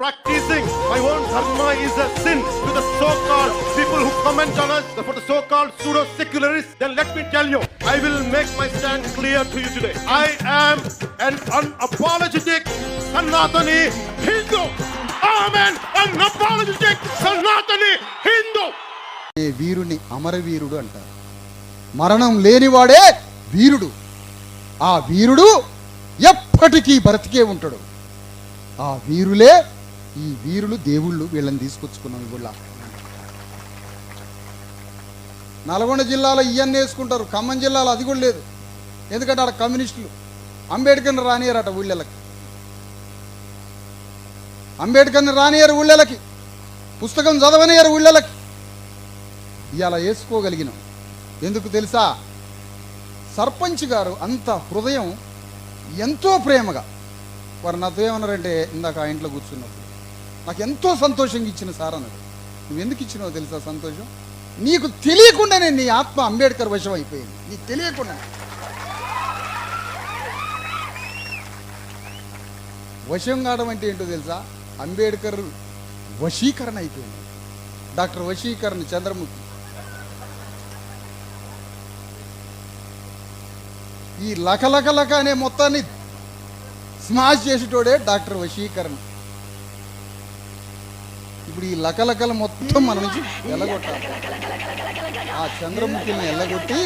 practicing my own dharma is a sin to the so-called people who comment on us, for the so-called pseudo-secularists, then let me tell you, I will make my stand clear to you today. I am an unapologetic Sanatani Hindu. I am an unapologetic Sanatani Hindu. ఏ వీరుని అమరవీరుడు అంటారు మరణం లేనివాడే వీరుడు ఆ వీరుడు ఎప్పటికీ బ్రతికే ఉంటాడు ఆ వీరులే ఈ వీరులు దేవుళ్ళు వీళ్ళని తీసుకొచ్చుకున్నాం ఇవాళ. నల్గొండ జిల్లాలో ఇవన్నీ వేసుకుంటారు. ఖమ్మం జిల్లాలో అది కూడా లేదు. ఎందుకంటే ఆడ కమ్యూనిస్టులు. అంబేద్కర్ని రానియరట ఊళ్ళకి అంబేద్కర్ని రానియరు ఊళ్ళకి పుస్తకం చదవనియరు ఊళ్ళకి ఇలా వేసుకోగలిగినాం. ఎందుకు తెలుసా? సర్పంచ్ గారు అంత హృదయం ఎంతో ప్రేమగా. వారు నాతో ఏమన్నారంటే ఇందాక ఆ ఇంట్లో కూర్చున్నప్పుడు నాకు ఎంతో సంతోషంగా ఇచ్చిన సార్ అన్నాడు. నువ్వు ఎందుకు ఇచ్చినావో తెలుసా సంతోషం? నీకు తెలియకుండానే నీ ఆత్మ అంబేద్కర్ వశం అయిపోయింది. నీకు తెలియకుండా వశం కావడం అంటే ఏంటో తెలుసా? అంబేద్కర్ వశీకరణ అయిపోయింది. డాక్టర్ వశీకరణ చంద్రముఖి. ఈ లకలకలక అనే మొత్తాన్ని స్మాష్ చేసేటోడే డాక్టర్ వశీకరణ. ఇప్పుడు ఈ లకలకల మొత్తం మన నుంచి వెళ్ళగొట్టాలి. ఆ చంద్రముఖిని వెళ్ళగొట్టి